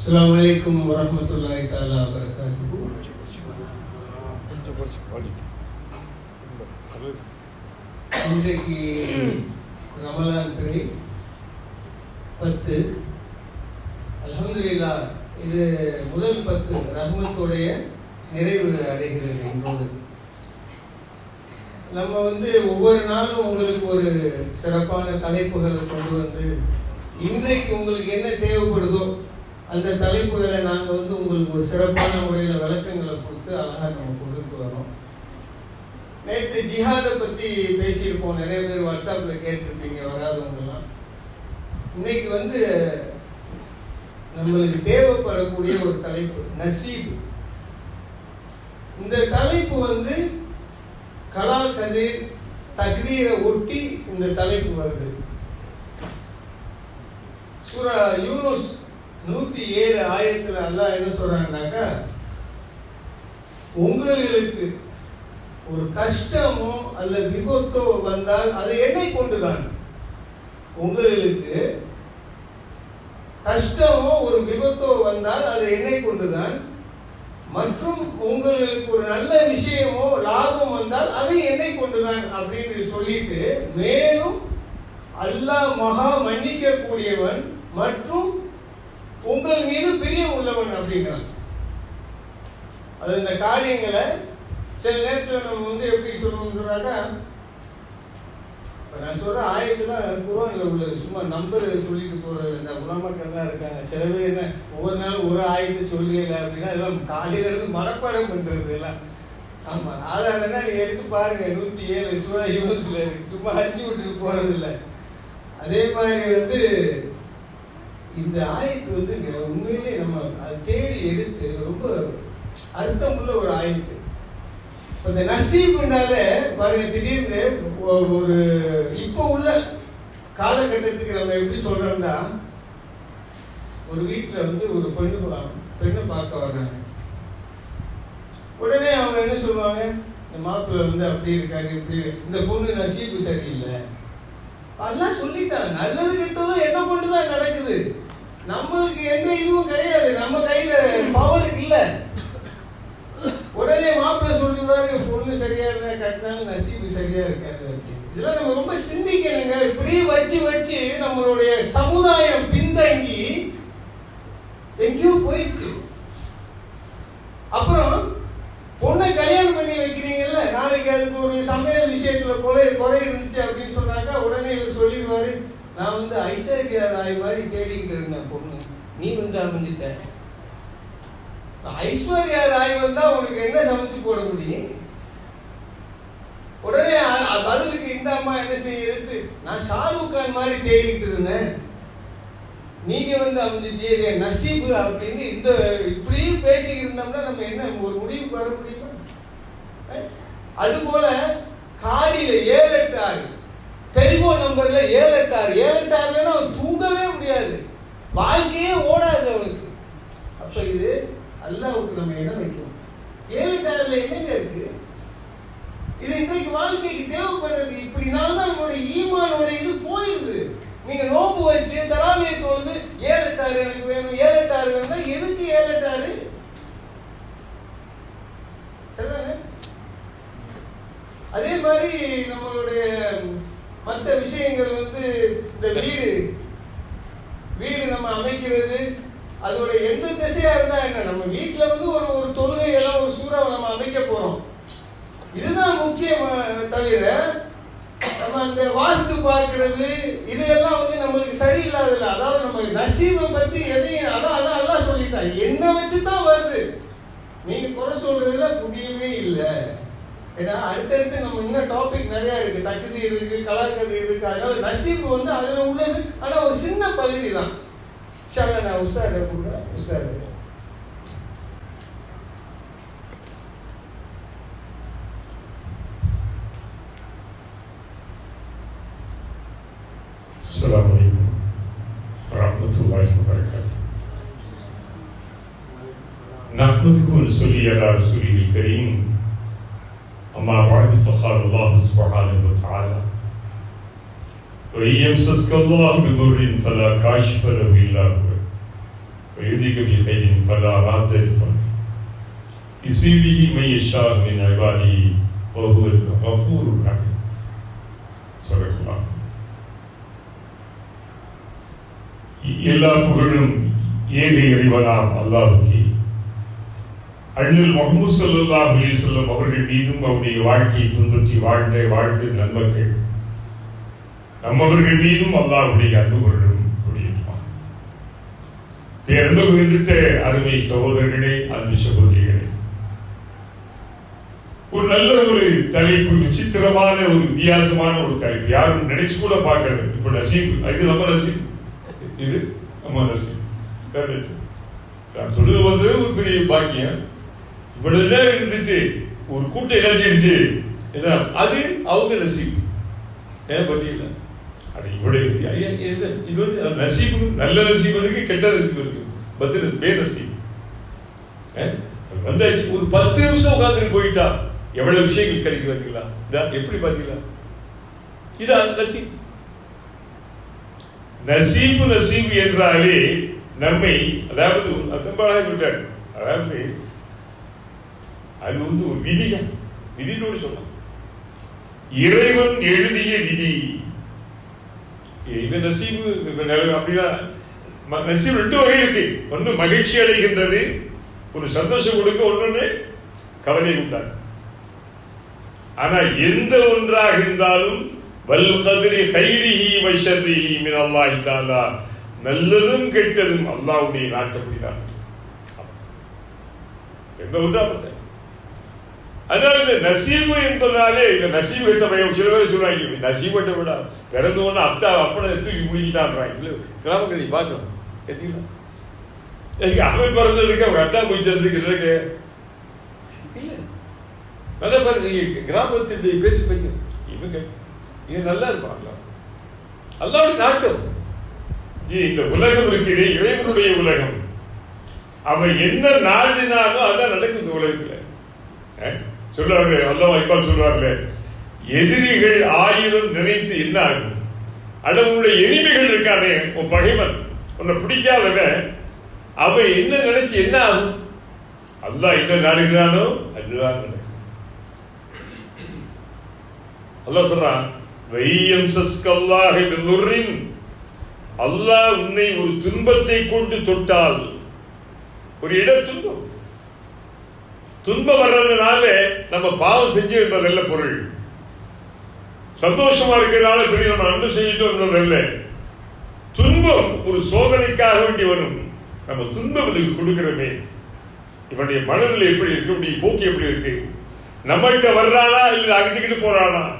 அஸ்லாம் அலைக்கும் வரமத்துல்லாய் தாலா வரகாத்து கொஞ்சம் இன்றைக்கு ரமலான் பிறை பத்து. அலமதுல்லா இது முதல் பத்து ரஹ்மத்துடைய நிறைவு அடைகிறது இன்றோடு நம்ம வந்து ஒவ்வொரு நாளும் உங்களுக்கு ஒரு சிறப்பான தலைப்புகளை கொண்டு வந்து இன்றைக்கு உங்களுக்கு என்ன தேவைப்படுதோ அந்த தலைப்புகளை நாங்கள் வந்து உங்களுக்கு ஒரு சிறப்பான முறையில் விளக்கங்களை கொடுத்து அழகாக நம்ம கொண்டுட்டு வரோம். நேற்று ஜிஹாதை பற்றி பேசியிருப்போம். நிறைய பேர் வாட்ஸ்அப்பில் கேட்டிருப்பீங்க வராதவங்கலாம் இன்னைக்கு வந்து நம்மளுக்கு தேவைப்படக்கூடிய ஒரு தலைப்பு நசீப். இந்த தலைப்பு வந்து கலால் கதிர் தக்தீரை ஒட்டி இந்த தலைப்பு வருது. சூரா யூனுஸ் நூத்தி ஏழு ஆயிரத்துல அல்லாஹ் என்ன சொல்றாங்கனாக்கா உங்களுக்கு ஒரு கஷ்டமோ அல்ல விபத்தோ வந்தால் அது என்னை கொண்டுதான். உங்களுக்கு கஷ்டமோ ஒரு விபத்தோ வந்தால் அது என்னை கொண்டுதான். மற்றும் உங்களுக்கு ஒரு நல்ல விஷயமோ லாபம் வந்தால் அது என்னை கொண்டுதான் அப்படின்னு சொல்லிட்டு மேலும் அல்லாஹ் மகா மன்னிக்கக்கூடியவன் மற்றும் உங்கள் மீது பிரிய உள்ளவன் அப்படிங்கிறான் அது இந்த காரியங்களை சில நேரத்தில் நம்ம வந்து எப்படி சொல்லணும்னு சொன்னாக்கா இப்போ நான் சொல்கிற ஆயிரத்தில் குரானில் உள்ளது. சும்மா நம்பர் சொல்லிட்டு போகிறது இந்த உலமக்கள்லாம் இருக்காங்க. சில பேர் என்ன ஒவ்வொரு நாள் ஒரு ஆயத்தை சொல்லல அப்படின்னா இதெல்லாம் காலையில இருந்து மனப்பாடம் பண்ணுறது எல்லாம். ஆமாம் ஆதாரம்னா நீங்கள் எடுத்து பாருங்க நூற்றி ஏழு சும்மா யூனிவர்ஸில் இருக்கு. சும்மா அடிச்சு விட்டுட்டு போகிறது இல்லை அதே மாதிரி வந்து இந்த ஆயத்து வந்து உண்மையிலே நம்ம அதை தேடி எடுத்து ரொம்ப அர்த்தமுள்ள ஒரு ஆயத்து. இப்ப இந்த நசீபுனால பாருங்க திடீர்னு ஒரு இப்போ உள்ள காலகட்டத்துக்கு நம்ம எப்படி சொல்றோம்னா ஒரு வீட்டில் வந்து ஒரு பெண்ணு பெண்ணை பார்க்க வர்றாங்க. உடனே அவங்க என்ன சொல்லுவாங்க? இந்த மாப்பிள்ளை வந்து அப்படி இருக்காரு இப்படி இந்த பொண்ணு நசீபு சரியில்லை. அதெல்லாம் சொல்லிட்டாங்க. நல்லது கெட்டதும் என்ன கொண்டு தான் நடக்குது? நம்மளுக்கு எந்த இதுவும் கிடையாது. நம்ம கையில பவர் இல்ல. உடனே மாப்பிள்ளை சொல்லிடுவாரு பொண்ணு சரியா இல்லை கட்டினாலும் நசீபு சரியா இருக்காது இதெல்லாம் நம்ம ரொம்ப சிந்திக்கணுங்க. இப்படியே வச்சு வச்சு நம்மளுடைய சமுதாயம் பின்தங்கி எங்கேயோ போயிடுச்சு. அப்புறம் பொண்ணை கல்யாணம் பண்ணி வைக்கிறீங்கல்ல நாளைக்கு அதுக்கு ஒரு சமையல் விஷயத்துல குறை குறை இருந்துச்சு அப்படின்னு சொன்னாக்கா உடனே சொல்லிடுவாரு நான் வந்து ஐஸ்வர்யா ராய் மாதிரி தேடிக்கிட்டு இருந்தேன் பொண்ணு. நீ வந்து அமைஞ்சிட்ட ஐஸ்வர்யா ராய் வந்தா உனக்கு என்ன சமைச்சு போட முடியும்? உடனே பதிலுக்கு இந்த அம்மா என்ன செய்யுது நான் ஷாருக் கான் மாதிரி தேடிக்கிட்டு இருந்தேன். நீங்க வந்து அமைஞ்சிட்டே நசீபு அப்படின்னு இந்த இப்படி பேசிக்கிட்டு இருந்தோம்னா நம்ம என்ன ஒரு முடிவுக்கு வர முடியுமா? அது போல காடியில ஏழு எட்டு ஆறு டெலிஃபோன் நம்பர்ல ஏழு எட்டு ஆறு ஏழு எட்டு ஆறுலன்னா அவன் தூங்கவே முடியாது. வாழ்க்கையே ஓடாது அவனுக்கு. அப்ப இது அல்லாவுக்கு நம்ம இடம் வைக்கணும். ஏழு எட்டு ஆறுல என்னங்க இருக்கு? இது இன்றைக்கு வாழ்க்கைக்கு தேவைப்படுறது. இப்படினால தான் நம்மளுடைய ஈமானோட இது போயிடுது. நீங்க நோம்பு வச்சு தராமையை தொழுது ஏழு ஆறு எனக்கு வேணும் ஏழு எட்டாறு வேணும்னா எதுக்கு ஏழு எட்டாறு சரிதானே? அதே மாதிரி நம்மளுடைய மற்ற விஷயங்கள் வந்து இந்த வீடு. வீடு நம்ம அமைக்கிறது அதோட எந்த திசையா இருந்தா என்ன? நம்ம வீட்டுல வந்து ஒரு ஒரு தொழுகை ஏதோ ஒரு சூறாவை நம்ம அமைக்க போறோம். இதுதான் முக்கியம் தவிர நம்ம அந்த வாஸ்து பார்க்கறது இதெல்லாம் வந்து நம்மளுக்கு சரியில்லாதது அதாவது நம்ம நசீவை பத்தி எதையும் அதான் அதான் எல்லாம் சொல்லிட்டான். என்ன வச்சு தான் வருது. நீங்க குறை சொல்றதுல புரியவே இல்லை. ஏன்னா அடுத்தடுத்து நம்ம இன்னும் டாபிக் நிறைய இருக்கு தகுதி இருக்கு கலாக்கதி இருக்கு அதனால நசீபு வந்து அதுல உள்ளது ஆனா ஒரு சின்ன பகுதி தான் ஷாலா நான் உஸ்தாத கொடுக்குறேன் உஸ்தாது السلام عليكم ورحمة الله وبركاته نحمدك ونصلي على رسوله الكريم أما بعد فقال الله سبحانه وتعالى وإن يمسسك الله بضر فلا كاشف له إلا هو ويهديك بخير فلا راد لفضله يصيبه من يشاء من عباده وهو الغفور الرحيم صدق الله எல்லா புகழும் ஏக இறைவனாம் அல்லாஹ்வுக்கே அண்ணல் முகமது சல்லா அலி செல்லம் அவர்கள் மீதும் அவருடைய வாழ்க்கையை பின்பற்றி வாழ்ந்த வாழ்ந்த நண்பர்கள். நம்மவர்கள் மீதும் அல்லாஹ்வுடைய அன்பு கொள்ளும் புரியுமா பேரன்பு அருமை சகோதரர்களே அன்பு சகோதரிகளே ஒரு நல்ல ஒரு தலைப்பு விசித்திரமான ஒரு வித்தியாசமான ஒரு தலைப்பு. யாரும் நினைச்சு கூட பார்க்கறது இப்ப நசீப் இது நம்ம நசீப். இது நம்ம நசீப்? நான் தொழுது வந்தது ஒரு பெரிய பாக்கியம். இவ்வளவு நேரம் இருந்துட்டு ஒரு கூட்டம் இணைஞ்சிருச்சு என்ன அது அவங்க நசீப். ஏன் பத்தியில அது இவ்வளவு ஐயா, இது இது வந்து நசீப் நல்ல நசீப் இருக்கு கெட்ட நசீப் இருக்கு. பத்து பே நசீப். வந்தாச்சு. ஒரு பத்து நிமிஷம் உட்காந்துட்டு போயிட்டா. எவ்வளவு விஷயங்கள் கிடைக்கும் பாத்தீங்களா? இதா எப்படி பாத்தீங்களா? இதான் நசீப். நசீபு நசீபு என்றாலே நம்மை அதாவது அத்தம்பாளாக விட்டார் அதாவது அது வந்து ஒரு விதியா விதினோடு சொல்லலாம். இறைவன் எழுதிய விதி. இது நசீபு அப்படிதான் நல்ல- அப்படின்னா ரெண்டு வகை இருக்கு. ஒன்று மகிழ்ச்சி அடைகின்றது ஒரு சந்தோஷம் கொடுக்க ஒண்ணு கவலை உண்டாகும் ஆனா எந்த ஒன்றாக இருந்தாலும் வல் கதிரி கைரிஹி வைஷரிஹி மின் அல்லாஹி தாலா நல்லதும் கெட்டதும் அல்லாஹ்வுடைய நாட்டப்படிதான் எந்த ஒன்றா பார்த்தேன் அதனால இந்த நசீபு என்பதாலே இந்த நசீபு கிட்ட பையன் சில பேர் சொல்லுவாங்க நசீபு கிட்ட விட பிறந்த உடனே அத்தா அப்பனை தூக்கி முடிக்கிட்டான்றாங்க சில கிராமங்களை பார்க்கணும் எத்திக்கலாம் அவன் பிறந்ததுக்கு அவங்க அத்தா போய் இருக்கு இல்ல. நல்லா பாருங்க கிராமத்தினுடைய பேசி பேச்சு இவங்க இவங்க நல்லா இருப்பாங்க அல்லாவுடைய நாட்டம். இந்த உலகம் இருக்கிறே இறைவனுடைய உலகம். அவன் என்ன நாடினாலும் அதான் நடக்கும் இந்த உலகத்தில். சொல்றாரு சொல்லுவாரு இப்பால் சொல்லுவார்ல எதிரிகள் ஆயிரம் நினைத்து என்ன ஆகும்? அடவுடைய எனிமைகள் இருக்கானே உன் பகைவன் உன்னை பிடிக்காதவன் அவன் என்ன நினைச்சு என்ன ஆகும்? அல்லாஹ் என்ன நாடுகிறானோ அதுதான் நடக்கும். அல்லாஹ் சொல்றான் வையம் சஸ்கல்லாக அல்லாஹ் உன்னை ஒரு துன்பத்தை கொண்டு தொட்டால் ஒரு இட துன்பம் வர்றதுனால நம்ம பாவம் செஞ்சு என்பதல்ல பொருள். சந்தோஷமா இருக்கிறனால பெரிய நம்ம அன்பு செஞ்சுட்டோம் என்பதல்ல துன்பம் ஒரு சோதனைக்காக வேண்டி வரும். நம்ம துன்பம் இதுக்கு கொடுக்கிறோமே. இவனுடைய மனநிலை எப்படி இருக்கு? இப்படி போக்கு எப்படி இருக்கு? நம்மகிட்ட வர்றானா இல்ல அகட்டிக்கிட்டு போறானா?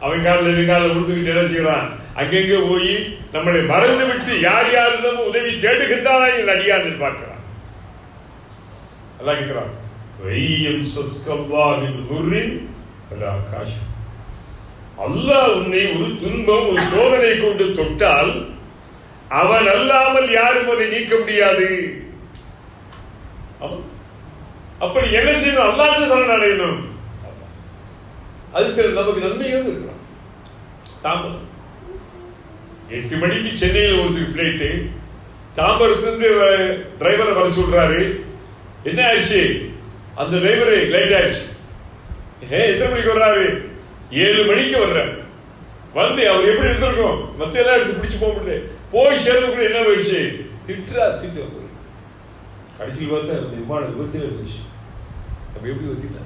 அவன் காலில் என் காலில் விழுந்துக்கிட்டு என்ன செய்யறான்? அங்கெங்கே போய் நம்மளை மறந்து விட்டு யார் யாரிடமும் உதவி தேடுகின்றானா என் அடியான்னு பார்க்கிறான். நல்லா கேட்கிறான். வையம் சஸ்கல்லாஹின் துர்ரின் அல்லாஹ் உன்னை ஒரு துன்பம் ஒரு சோதனை கொண்டு தொட்டால் அவன் அல்லாமல் யாரும் அதை நீக்க முடியாது. அப்படி என்ன செய்யணும்? அல்லாஹ் சரணடையணும் அது சில நமக்கு நன்மைகள் இருக்கலாம். தாம்பரம் எட்டு மணிக்கு சென்னையில் ஒரு ஃப்ளைட்டு தாம்பரத்துலேருந்து டிரைவரை வர சொல்றாரு. என்ன ஆயிடுச்சு? அந்த டிரைவரு லேட் ஆயிடுச்சு. ஏ எத்தனை மணிக்கு வர்றாரு? ஏழு மணிக்கு வர்றாரு வந்து அவர் எப்படி இருந்திருக்கும்? மத்த எல்லாம் எடுத்து பிடிச்சு போக முடியல. போய் சேர்றதுக்குள்ள என்ன போயிடுச்சு? திட்டுறா திட்டு கடைசியில் பார்த்தா அந்த விமானம் விபத்தில் போயிடுச்சு அப்ப எப்படி வத்தீங்களா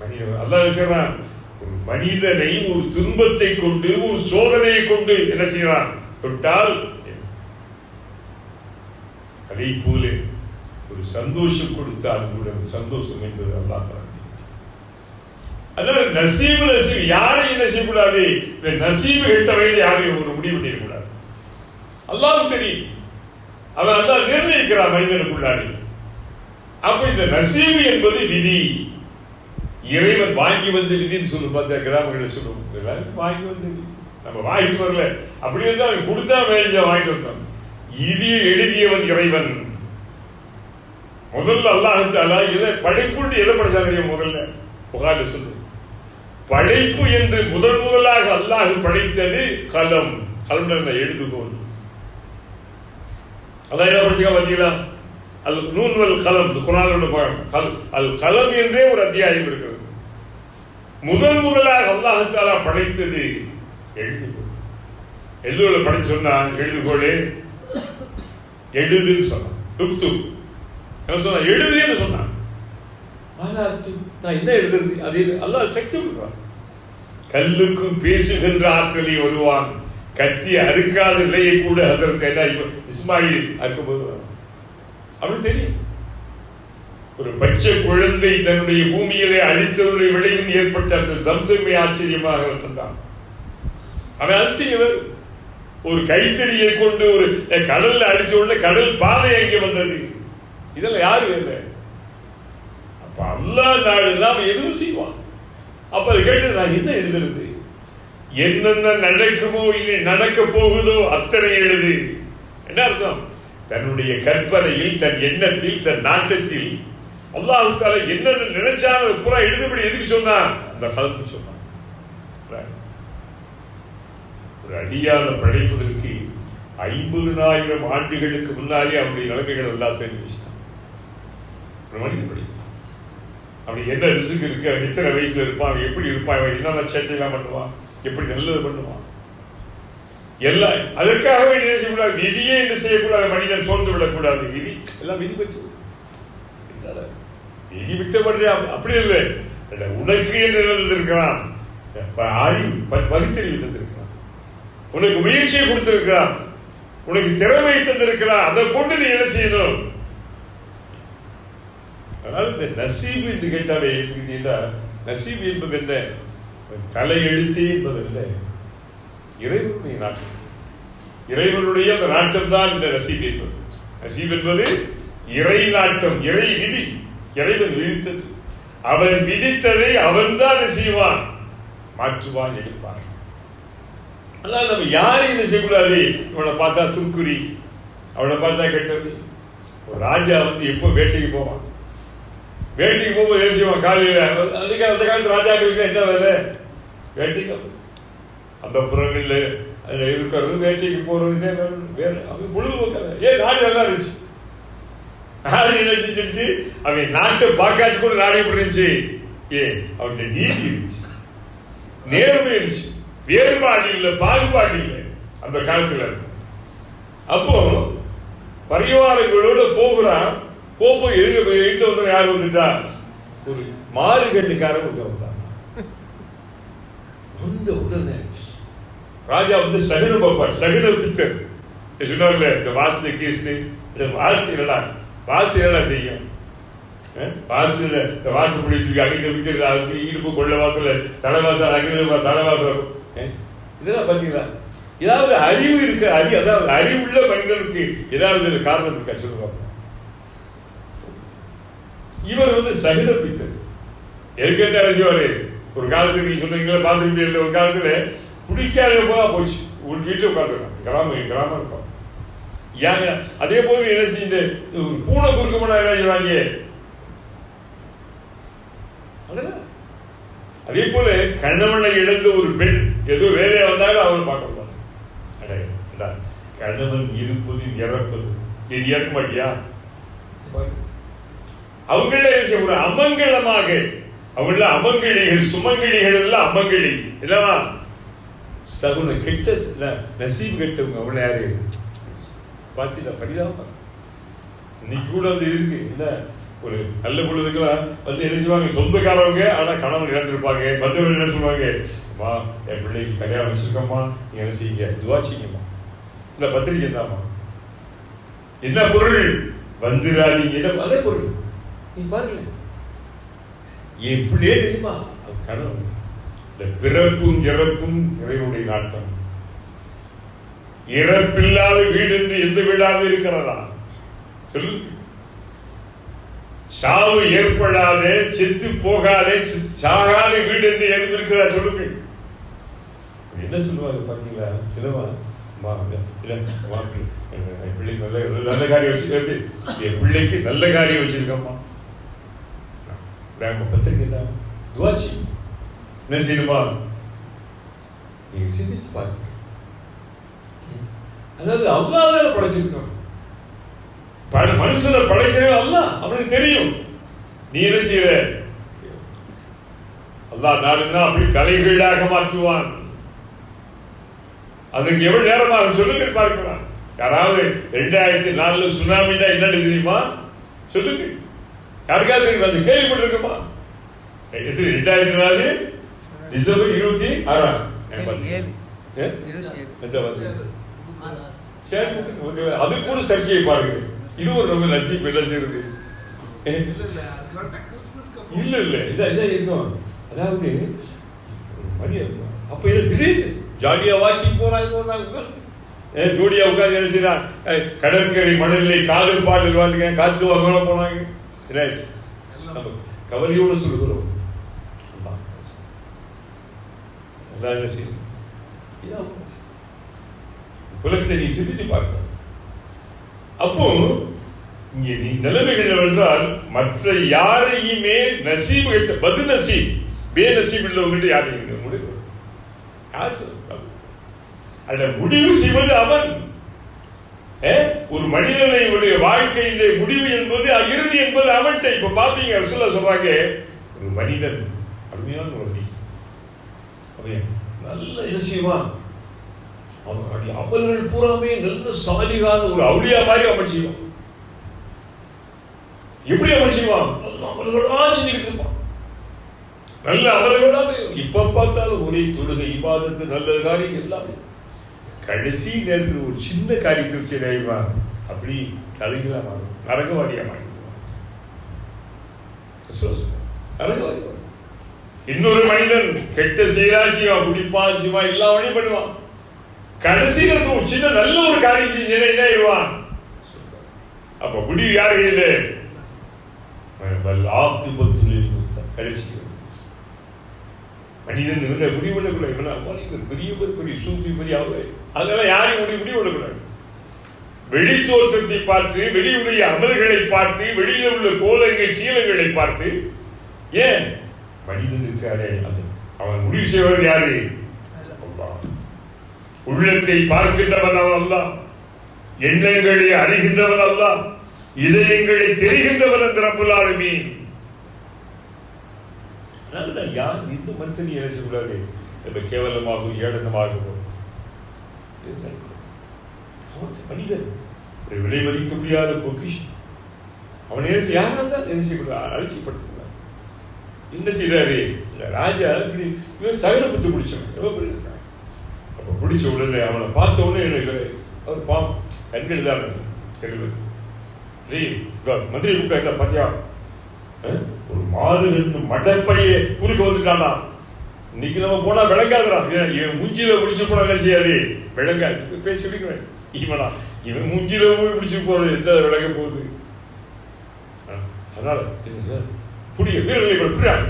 மனிதன் அல்லாஹ் சொல்றான் ஒரு மனிதனை ஒரு துன்பத்தை கொண்டு ஒரு சோதனையை கொண்டு என்ன செய்யறான் தொட்டால் அதை போல. ஒரு சந்தோஷம் கொடுத்தால் கூட அந்த சந்தோஷம் என்பது அல்லா தரான் அதனால நசீபு நசீப் யாரையும் என்ன கூடாது. இந்த நசீபு கிட்டவையில் யாரையும் ஒரு முடிவு பண்ணிடக்கூடாது. அல்லாவும் தெரியும். அவன் அல்லாஹ் நிர்ணயிக்கிறான் மனிதனுக்குள்ளாரு. அப்ப இந்த நசீபு என்பது விதி. இறைவன் வாங்கி வந்த விதின்னு சொல்லு பார்த்தா கிராமங்களில் சொல்லுவோம். எல்லாரும் வாங்கி வந்த விதி. நம்ம வாங்கிட்டு வரல. அப்படி வந்து அவன் கொடுத்தா மேலேஜா வாங்கிட்டு வந்தான் விதியை எழுதியவன் இறைவன். முதல்ல அல்லாஹ் தாலா இதை படைப்புன்னு எதை படைச்சா தெரியும் முதல்ல? புகார்ல சொல்லு படைப்பு என்று முதல் முதலாக அல்லாஹ் படைத்தது கலம். கலம் எழுதுகோல். அதான் என்ன படிச்சுக்க பார்த்தீங்களா அது நூல்வல் கலம். குரானோட பாடம். கல் அல் கலம் என்றே ஒரு அத்தியாயம் இருக்கிறது. முதல் முதலாக அல்லாஹாலா படைத்தது எழுதுகோள் எழுதுகோளை படைச்சு சொன்னா எழுதுகோளே எழுதுன்னு சொன்னான். துக்து என்ன சொன்னா எழுதுன்னு சொன்னான் நான் என்ன எழுதுறது? அது? அல்லாஹ் சக்தி கொடுக்குறான் கல்லுக்கும் பேசுகின்ற ஆற்றலை வருவான். கத்தி அறுக்காத நிலையை கூட ஹசரத் என்ன இஸ்மாயில் அறுக்கும்போது. அப்படி தெரியும். ஒரு பச்சை குழந்தை தன்னுடைய பூமியிலே அடித்தவருடைய விளைவில் ஏற்பட்ட அந்த சம்சமை ஆச்சரியமாக வந்தான் அவன் அதிசயவர் ஒரு கைத்தறியை கொண்டு ஒரு கடல்ல அடிச்ச உடனே கடல் பாதை அங்கே வந்தது? இதெல்லாம் யாரு வேலை அப்ப அல்லாஹ் நாள் அவன் எதுவும் செய்வான். அப்ப அதை கேட்டு நான் என்ன எழுதுறது? என்னென்ன நடக்குமோ இல்லை நடக்க போகுதோ அத்தனை எழுது. என்ன அர்த்தம்? தன்னுடைய கற்பனையில் தன் எண்ணத்தில் தன் நாட்டத்தில் அல்லாஹ் தால என்னென்ன நினைச்சாலும் அது பூரா எழுதுபடி எதுக்கு சொன்னான்? அந்த கலந்து சொன்னான். ஒரு அடியான படைப்பதற்கு ஐம்பதுனாயிரம் ஆண்டுகளுக்கு முன்னாலே அவனுடைய நிலைமைகள் எல்லாத்தையும் தெரிஞ்சு வச்சுட்டான் ஒரு அப்படி என்ன ரிசுக்கு இருக்கு? அவன் எத்தனை வயசுல இருப்பான்? அவன் எப்படி இருப்பான்? அவன் என்னென்ன சேட்டையெல்லாம் பண்ணுவான்? எப்படி நல்லது பண்ணுவான்? எல்லாம் அதற்காகவே என்ன செய்யக்கூடாது? விதியே என்ன செய்யக்கூடாது? மனிதன் சோர்ந்து விடக்கூடாது. விதி எல்லாம் விதி பெற்று விதி விட்டபடி அப்படி இல்லை. உனக்கு என்று நடந்திருக்கிறான் அறிவு பகுத்தறிவு தந்திருக்கிறான். உனக்கு முயற்சியை கொடுத்திருக்கிறான். உனக்கு திறமை தந்திருக்கிறான். அதை கொண்டு நீ என்ன செய்யணும்? அதனால் இந்த நசீபு என்று கேட்டாவே எடுத்துக்கிட்டீங்கன்னா நசீபு என்பது என்ன? தலையெழுத்து என்பது அல்ல இறைவனுடைய நாட்டம். இறைவனுடைய அந்த நாட்டம் தான் இந்த நசீப் என்பது. நசீப் என்பது இறை நாட்டம் இறை விதி. இறைவன் விதித்தது. அவன் விதித்ததை அவன் தான் செய்வான்? மாற்றுவான் எடுப்பான். அதனால நம்ம யாரையும் என்ன செய்யக்கூடாது? இவனை பார்த்தா துருக்குறி அவனை பார்த்தா கெட்டது. ஒரு ராஜா வந்து எப்போ வேட்டைக்கு போவான்? வேட்டிக்கு போகும்போது என்ன காலையில். அதுக்கு அந்த காலத்து ராஜாக்களுக்கு என்ன வேலை? வேட்டிக்கு அந்த புறங்களில் அதில் இருக்கிறது வேட்டைக்கு போகிறது இதே வேறு வேறு அவன் பொழுதுபோக்காக. ஏன் நாடு நல்லா இருந்துச்சு? நாடு என்ன செஞ்சிருச்சு? அவன் நாட்டை பாக்காட்டு கூட நாடு எப்படி இருந்துச்சு? ஏன்? அவனுடைய நீதி இருந்துச்சு. நேர்மை இருந்துச்சு. வேறுபாடு இல்லை பாகுபாடு இல்லை அந்த காலத்தில். அப்போ பரிவாரங்களோட போகிறான். போப்போ எதிர எழுத்து வந்த யார் வந்துட்டா? ஒரு மாறு கண்ணுக்காரன் ஒருத்தன் வந்தான். வந்த உடனே ராஜா வந்து சகுனம் பார்ப்பார். சகுன பித்தர். சொன்னார்ல இந்த வாசு கீஸ்து. இந்த வாசு இல்லடா வாசு என்னடா செய்யும்? அஹ்? இந்த வாசு பிடிச்சி அங்கிட்ட விற்கிறது அது இடுப்பு கொள்ள வாசல தலைவாசல் அங்கிருந்து தலைவாசல். இதெல்லாம் பார்த்தீங்களா? ஏதாவது அறிவு இருக்க. அறிவு அதாவது அறிவுள்ள மனிதனுக்கு ஏதாவது காரணம் இருக்கா? சொல்லுவாங்க இவர் வந்து சகித பித்தர் எதுக்கேற்ற அரசியவாரு ஒரு காலத்துக்கு நீங்க சொன்னீங்களா பார்த்துக்கிட்டே ஒரு காலத்துல பிடிக்காத போதா போச்சு. ஒரு வீட்டில் உட்காந்துருக்கான் கிராமம் கிராமம் இருப்பான் ஏங்க அதே போல என்ன செஞ்சு பூனை குறுக்க போனா என்ன செய்வாங்க அதே போல கணவனை இழந்த ஒரு பெண் ஏதோ வேலையா வந்தாலும் அவரை பார்க்க மாட்டாங்க கணவன் இருப்பது இறப்பது நீ இறக்க மாட்டியா? அவங்கள என்ன செய்ய ஒரு அமங்கலமாக அவங்கள அமங்கிழிகள் சுமங்கிழிகள் எல்லாம் அமங்கிழி இல்லவா? சகுன கெட்ட ந- நசீப் கெட்டவங்க அவள யாரு? பார்த்தீங்களா பரிதாபம். இன்னைக்கு கூட வந்து இருக்கு. என்ன? ஒரு நல்ல பொழுதுக்கெல்லாம் வந்து என்ன செய்வாங்க? சொந்தக்காரவங்க ஆனா கணவன் இழந்திருப்பாங்க. மற்றவங்க என்ன சொல்லுவாங்க? அம்மா என் பிள்ளைக்கு கல்யாணம் வச்சிருக்கோம்மா. நீங்க என்ன செய்யுங்க? துவாச்சிங்கம்மா இந்த பத்திரிக்கை தாம்மா. என்ன பொருள்? வந்துடாதீங்க என்ன அதே பொருள். நீ பாருங்க எப்படியே தெரியுமா? அது கடவுள் இந்த பிறப்பும் இறப்பும் இறைவனுடைய நாட்டம். இறப்பில்லாத வீடு என்று எந்த வீடாவது இருக்கிறதா? சொல்லு. சாவு ஏற்படாதே செத்து போகாதே சாகாத வீடு என்று எது இருக்கிறதா சொல்லுங்க. என்ன சொல்லுவாங்க பாத்தீங்களா? சிலவா? என் பிள்ளைக்கு நல்ல நல்ல காரியம் வச்சிருக்காரு என் பிள்ளைக்கு நல்ல காரியம் வச்சிருக்கம்மா. நாம பத்திரிக்கை தான். துவாச்சி என்ன செய்யணுமா? நீங்க சிந்திச்சு பாருங்க. அதாவது அல்லாஹ் படைச்சிருக்கோம் பல மனுஷனை படைக்கிறவன் அல்ல அவனுக்கு தெரியும். நீ என்ன செய்யற? அல்லா நாடுனா அப்படி தலைகீழாக மாற்றுவான். அதுக்கு எவ்வளவு நேரமாக சொல்லுங்க பார்க்கலாம். யாராவது ரெண்டாயிரத்தி நாலுல சுனாமின்னா என்னன்னு தெரியுமா? சொல்லுங்க. யாருக்காவது தெரியுமா அது கேள்விப்பட்டிருக்குமா? எத்தனை ரெண்டாயிரத்தி நாலு டிசம்பர் இருபத்தி ஆறாம். அது கூட சர்ச்சையை பாருங்க. இது ஒரு என்ன செய்யறது ஏ? இல்ல இல்ல இல்ல என்ன இருக்கும் அதாவது மனிதன் அப்ப என்ன திடீர்னு? ஜாலியா வாக்கிங் போறாங்க ஜோடியா உட்காந்து என்ன செய்யறான் ஏ, கடற்கரை மணலிலே காதல் பாடல் வாழ்க்கை காத்து வாங்க போனாங்க. என்னாச்சு நம்ம கவலையோடு சொல்லுகிறோம் அல்லாஹ். என்ன செய்யும்? உலகத்தை நீ சிந்திச்சு பார்க்க. அப்போ இங்கே நீ நிலைமைகள் என்னவென்றால் மற்ற யாரையுமே நசீபு கிட்ட பது நசீப் பே நசீப் உள்ளவங்ககிட்ட யாரையும் முடிவு யார் சொல்லுங்க முடிவு செய்வது அவன். ஒரு மனிதனுடைய வாழ்க்கையிலே முடிவு என்பது இறுதி என்பது அவன்கிட்ட. இப்ப பாத்தீங்க ரசூலா சொல்றாங்க ஒரு மனிதன் அருமையான ஒரு ஹதீஸ். நல்ல விஷயமா அவனுடைய அமல்கள் பூராமே நல்ல சாலிகான ஒரு அவுளியா மாதிரி அவன் செய்வான். எப்படி அவன் செய்வான்? நல்ல செஞ்சுக்கிட்டு இருப்பான். நல்ல அமல்களாமே இப்ப பார்த்தாலும் ஒரே தொழுகை இவாதத்து நல்ல காரியம் எல்லாமே. கடைசி நேரத்தில் ஒரு சின்ன காரியத்தில் செய்வான் அப்படி தலைகளாக மாறும். நரகவாதியா மாறிடுவான் நரகவாதி இன்னொரு மனிதன் கெட்ட செய்யா செய்வான் குடிப்பா செய்வான் எல்லா வழியும் பண்ணுவான். கடைசி நேரத்தில் ஒரு சின்ன நல்ல ஒரு காரியம் செஞ்சு என்ன ஆயிடுவான்? அப்ப முடிவு யாரு கையில? ஆப்து கடைசி மனிதன் இருந்த முடிவு பண்ணக்கூடாது இவன் பெரிய பெரிய சூஃபி பெரிய ஆளு. அதெல்லாம் யாரையும் முடிவு முடிவு பண்ணக்கூடாது வெளி தோற்றத்தை பார்த்து வெளியுடைய அமல்களை பார்த்து வெளியில உள்ள கோலங்கள் சீலங்களை பார்த்து ஏன்? மனிதனுக்கு அடே அது அவன் முடிவு செய்வது யாரு? உள்ளத்தை பார்க்கின்றவன் அவன் அல்ல எண்ணங்களை அறிகின்றவன் அல்ல இதயங்களை தெரிகின்றவன் அந்த ரப்புல் ஆலமீன் அதனாலதான் யார்? இந்த மனுஷன் என்ன செய்யக்கூடாது கேவலமாகும் கேவலமாகவும் ஏளனமாகவும் இது நடக்கும். அவன் மனிதன். ஒரு விலை மதிக்க முடியாத பொக்கிஷம் அவன் என்ன யாராக யாரா இருந்தாலும் என்ன செய்யக்கூடாது அலட்சியப்படுத்தக்கூடாது என்ன செய்யறாரு ராஜா இப்படி இவன் சகல புத்து பிடிச்சவன். எவ்வளோ பெரிய அப்போ பிடிச்ச உடனே அவனை பார்த்த உடனே எனக்கு அவர் பாம் கண்கள் தான் செல்வன் மந்திரி கூப்பிட்டா பாத்தியா? ஒரு மாறு ரெண்டு மடப்பையே குறுக்க வந்துட்டானா இன்னைக்கு நம்ம போனா விளங்காதுடா. ஏன், இவன் மூஞ்சில முடிச்சு போனா என்ன செய்யாது? விளங்கா பேர் சொல்லிக்கிறேன் இவனா இவன் மூஞ்சில போய் பிடிச்சு போறது. எந்த விளங்க போகுது? அதனால இது, புடிய வீரர்களை புரியான்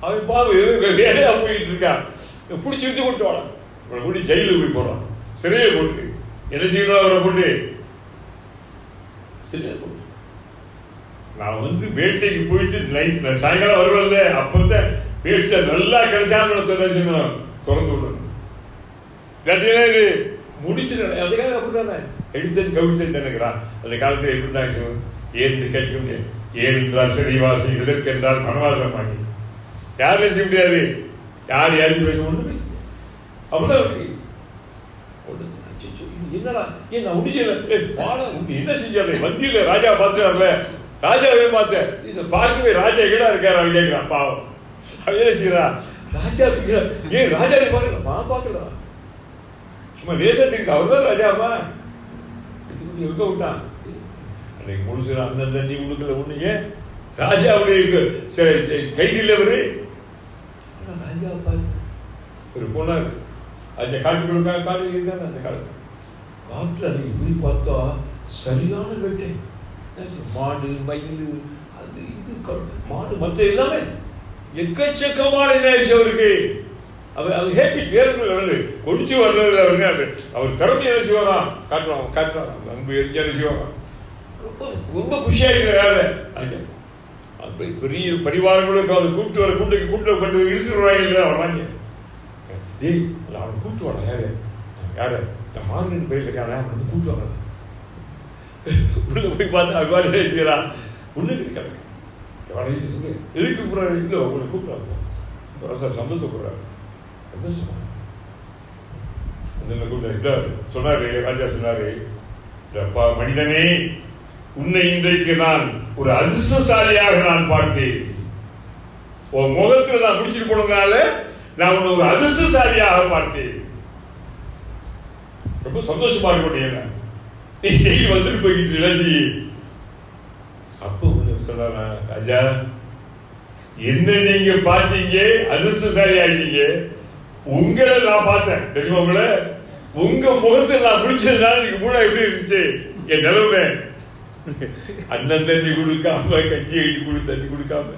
அவன் பாவம் எதுவும் வேலையா போயிட்டு இருக்கான் பிடிச்சி வச்சு கொண்டு வாடான் இவனை கூட்டி ஜெயிலுக்கு போய் போறான் சிறையில் போட்டு. என்ன செய்யணும் அவரை போட்டு? சிறையை போட்டு. நான் வந்து வேட்டைக்கு போயிட்டு நைட் சாயங்காலம் வருவேன்ல அப்பத்த பேஸ்ட நல்லா கிடைச்சாம செய்யணும் திறந்து விடணும் இல்லாட்டினா இது முடிச்சிடணும் அதுக்காக அப்படிதானே? எடுத்தன் கவிழ்த்தன் நினைக்கிறான். அந்த காலத்துல எப்படி தான் சொல்லணும் ஏன்னு கேட்க முடியாது. ஏனென்றால் சிறைவாசி எதற்கு என்றால் வனவாசம் ஆகி. யார் பேச முடியாது. யார் யாரும் பேச ஒன்றும் பேச முடியாது. அப்படிதான் இருக்கு. என்னடா? என்ன முடிச்சல என்ன செஞ்சாலே? வந்தியில ராஜா பார்த்தார்ல ராஜாவே பார்த்தேன். இந்த பார்க்கவே ராஜா எங்கடா இருக்கார்? அவன் கேட்கிறான் பாவம். அவன் என்ன செய்யறான் ராஜா ஏன் ராஜா பாருங்க. பா பார்க்கலாம் சும்மா தேசத்துக்கு அவர் தான் ராஜாமா இதுக்கு எங்க விட்டான்? அன்னைக்கு முழுசு அந்த நீ உடுக்கல ஒண்ணுங்க ஏன்? ராஜாவுடைய க- கைதியில் அவரு ராஜா பார்த்து ஒரு போனார் அந்த காட்டு கொடுக்க காடு அந்த காலத்தில்? காட்டில் அன்னைக்கு போய் பார்த்தா சரியான வேட்டை. மாடு மயில் அது இது க- மாடு மத்த எல்லாமே. எக்கச்சக்கமான இதாயிடுச்சு அவருக்கு. அவர் அது ஹேப்பி வேற வருது கொடிச்சு வர்றது அவருங்க. அது அவர் திறமை என்ன செய்வாராம் காட்டுவான் காட்டுறான் அன்பு எரிஞ்சு என்ன செய்வாங்க? ரொம்ப ரொம்ப குஷியாயிருக்கிறாரு அப்படி பெரிய பரிவாரங்களுக்கு அவர் கூப்பிட்டு வர கூட்டு கூட்டு கொண்டு இழுத்துருவாங்க இல்லை வர்றாங்க டேய் அவன் கூப்பிட்டு வாடா யாரு? யாரு? இந்த மார்கன் பயிர் இருக்கானே அவன் வந்து கூப்பிட்டு வாங்க. உள்ள போய் பார்த்து அவ்வாறு செய்யறான் ஒண்ணு கிடைக்காது எவ்வளவு செய்யுங்க எதுக்கு கூப்பிடுறாரு? இல்லை உங்களை கூப்பிடுறாங்க சார் சந்தோஷப்படுறாரு. சந்தோஷமா? அந்த கூட சொன்னாரு ராஜா சொன்னாரு "அப்பா, மனிதனே உன்னை இன்றைக்கு நான் ஒரு அதிர்ஷ்டசாலியாக நான் பார்த்தேன். உன் முகத்துல நான் முடிச்சுட்டு போனதுனால நான் உன்னை ஒரு அதிர்ஷ்டசாலியாக பார்த்தேன். ரொம்ப சந்தோஷமா இருக்க நீ செய்தி வந்துட்டு போய்கிட்டு இளசி அப்போ சொன்னாரா ராஜா என்ன நீங்க பார்த்தீங்க அதிர்ஷ்டசாலி ஆயிட்டீங்க உங்களை நான் பார்த்தேன் தெரியுமா உங்களை உங்க முகத்தை நான் முடிச்சதுனால நீங்க மூணா எப்படி இருந்துச்சு என் நிலைமை அண்ணன் தண்ணி கொடுக்காம கஞ்சி ஐடி கொடு தண்ணி கொடுக்காம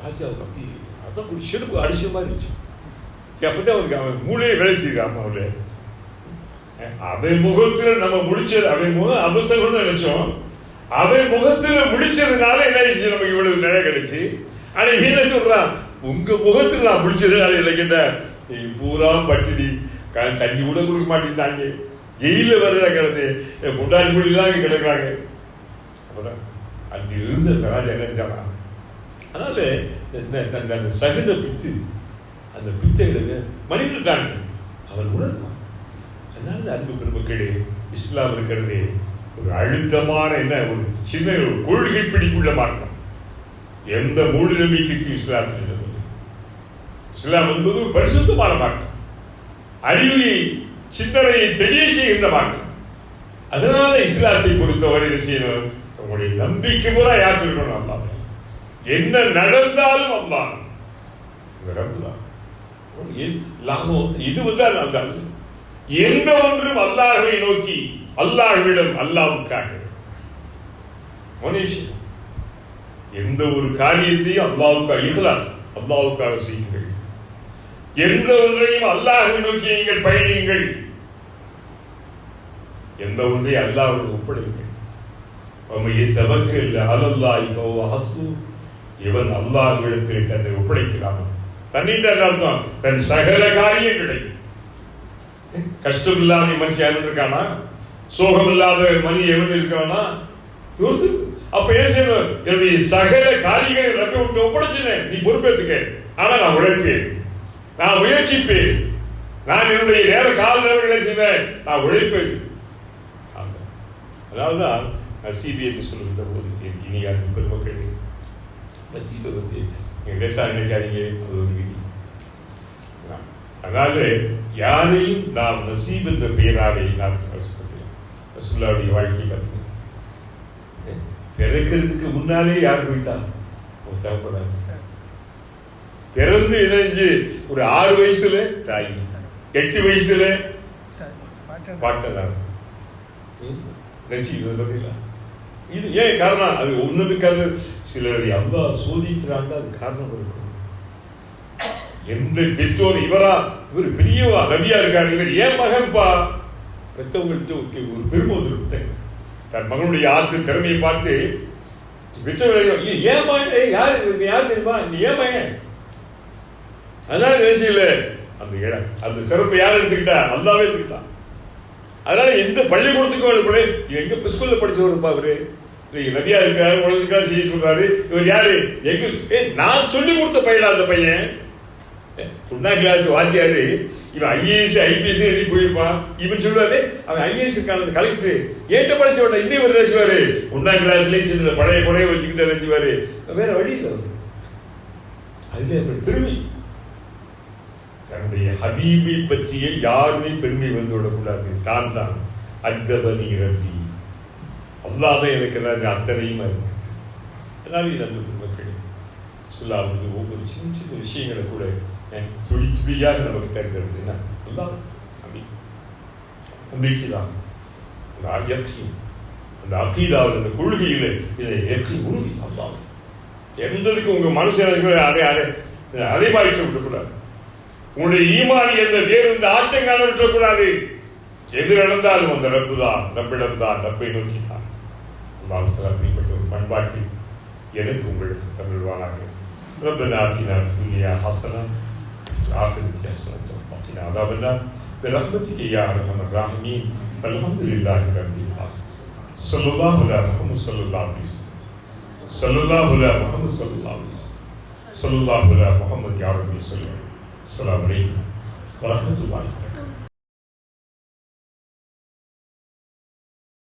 ராஜாவுக்கு அப்படி அதான் செருப்பு அடிச்ச மாதிரி இருந்துச்சு அப்பதான் அவனுக்கு அவன் மூளையை வேலை செய்யுது அவளே அவன் முகத்துல நம்ம முடிச்சது அவன் முகம் அபசகம் நினைச்சோம். அவன் முகத்துல முடிச்சதுனால என்ன ஆயிடுச்சு? நமக்கு இவ்வளவு நிலை கிடைச்சு. ஆனா என்ன சொல்றான் உங்க முகத்துல நான் முடிச்சதுனால இல்லைங்கிட்ட நீ பூரா பட்டினி. க- தண்ணி கூட கொடுக்க மாட்டேங்கிறாங்க ஜெயில வர்ற கிடந்து முன்னாடி முடியெல்லாம் கிடக்குறாங்க. அப்பதான் அங்கே இருந்த அந்த ராஜா என்ன அதனால இந்த- இந்த- அந்த சகுன பித்து அந்த பிச்சைகளை மனிதன் தான் அவன் உணர்வான். அதனால அன்பு பெருமக்களே இஸ்லாம் இருக்கிறது ஒரு அழுத்தமான என்ன ஒரு சின்ன ஒரு கொள்கை பிடிப்புள்ள மாற்றம் எந்த மூட நம்பிக்கைக்கும் இஸ்லாத்தில் இஸ்லாம் என்பது ஒரு பரிசுத்தமான மார்க்கம். அறிவை சிந்தனையை தெளிய செய்கின்ற மார்க்கம். அதனால இஸ்லாத்தை பொறுத்தவரை என்ன செய்யணும்? உங்களுடைய நம்பிக்கை கூட யாத்திருக்கணும் இருக்கணும் என்ன நடந்தாலும் அல்லாஹ். ரப்பு தான் இது வந்து அந்த எந்த ஒன்றும் அல்லாஹை நோக்கி அல்லாஹ்விடம் அல்லாவுக்காக. ஒரே எந்த ஒரு காரியத்தையும் அல்லாவுக்காக இஹ்லாஸ் அல்லாவுக்காக செய்யுங்கள். எந்த ஒன்றையும் அல்லாஹை நோக்கி நீங்கள் பயணியுங்கள். எந்த ஒன்றை அல்லாஹ்வோடு ஒப்படையுங்கள். அவமையை தவக்கல் அலல்லாஹி ஃபஹுவ ஹஸ்பு. இவன் அல்லாஹ்விடத்தில் தன்னை ஒப்படைக்கிறான். தன்னிட்ட அர்த்தம் தன் சகல காரியம் கிடைக்கும் கஷ்டம் இல்லாத மனுஷன் எவன் இருக்கானா? சோகம் இல்லாத மணி எவன் இருக்கானா அப்ப என்ன செய்யணும்? என்னுடைய சகல காரியங்களை ரப்ப உங்க ஒப்படைச்சினேன் நீ பொறுப்பேத்துக்க. ஆனா நான் உழைப்பேன். நான் முயற்சிப்பேன். நான் என்னுடைய நேர கால நேரங்களை செய்வேன். நான் உழைப்பேன். ஆமா. அதாவதுதான் நசீபி என்று சொல்லுகின்ற போது என் இனியார் பெருமக்கள் நசீபை பத்தி நீங்க லேசா நினைக்காதீங்க. அது ஒரு விதி. அதனால யாரையும் நாம் நசீப் என்ற பெயராலே நாம் ரசுல்லாவுடைய வாழ்க்கை பார்த்தீங்க பிறக்கிறதுக்கு முன்னாலே யார் போயிட்டா ஒரு தகப்பனார் பிறந்து இணைஞ்சு ஒரு ஆறு வயசுல தாய். எட்டு வயசுல பாட்டனார். நசீப் பார்த்தீங்களா இது ஏன் காரணம்? அது ஒண்ணுக்காக சிலர் அல்லாஹ் சோதிக்கிறாங்க அது காரணம் இருக்கும். எந்த பெற்றோர் இவரா இவர் பெரியவா நபியா இருக்காரு இவர் ஏன் மகன்பா பெற்றவங்கள்ட்ட ஒரு ஒரு பெருமை வந்துருக்கு தன் மகனுடைய ஆற்று திறமையை பார்த்து பெற்றவர்கள் "ஏ- ஏன் மகன் ஏய், யார் தெரியுமா? நீ ஏன் மகன்? அதனால தேசியில அந்த இடம் அந்த சிறப்பு யார் எடுத்துக்கிட்டா? அல்லாவே எடுத்துக்கிட்டான் அதனால எந்த பள்ளிக்கூடத்துக்கும் அனுப்பல எங்க ஸ்கூல்ல படிச்சவருப்பா அவரு? நீங்க நதியா இருக்காரு உலகத்துக்காக செய்ய சொல்றாரு. இவர் யாரு? எங்க ஏய், நான் சொல்லி கொடுத்த பையனா அந்த பையன்? ஒன்றாம் கிளாஸ் வாத்தியாரு. இவன் ஐஏஎஸ் ஐபிஎஸ் எழுதி போயிருப்பான். இவன் சொல்லுவாரு அவன் ஐஏஎஸ் இருக்கான கலெக்டர். ஏட்ட படிச்ச உடனே இன்னும் ஒரு ரசிவாரு ஒன்னாம் கிளாஸ்லயே சின்ன பழைய பழைய வச்சுக்கிட்டு ரசிவாரு வேற வழி இல்லை அதுல அவர் பெருமை. தன்னுடைய ஹபீபை பற்றிய யாருமே பெருமை வந்து விடக்கூடாது. தான் தான். அத்தபனி ரபி. அல்லாதான் எனக்கு எல்லாரும் அத்தனையுமா இருக்கு எல்லாரும் நம்ம மக்கள். இஸ்லாம் வந்து ஒவ்வொரு சின்ன சின்ன விஷயங்களை கூட துடி துடியாக நமக்கு தருகிறது என்ன? எல்லாம் நம்பிக்கை நம்பிக்கை தான் அந்த ஆயத்தையும் அந்த அத்தீதாவில் அந்த கொள்கையில் இதை ஏற்றி உறுதி. அல்லா எந்ததுக்கு உங்கள் மனசு அதே அதே அதே மாதிரி விடக்கூடாது? உங்களுடைய ஈமாறி எந்த வேறு இந்த ஆட்டங்கான விட்டுறக்கூடாது எது நடந்தாலும் அந்த ரப்பு தான் ரப்பிடம் தான் ரப்பை நோக்கி தான் அல்லாஹத்தில் அப்படிப்பட்ட ஒரு பண்பாட்டில் எனக்கு உங்களுக்கு தமிழ்வானாக ரப்பன் ஆட்சினா ஹாசனம் الآخرة حسنة وقنا عذاب النار برحمتك يا ارحم الراحمين الحمد لله رب العالمين صلى الله على محمد صلى الله عليه وسلم. صلى الله على محمد صلى الله عليه وسلم. صلى الله على محمد يا الله عليه وسلم. السلام عليكم ورحمه الله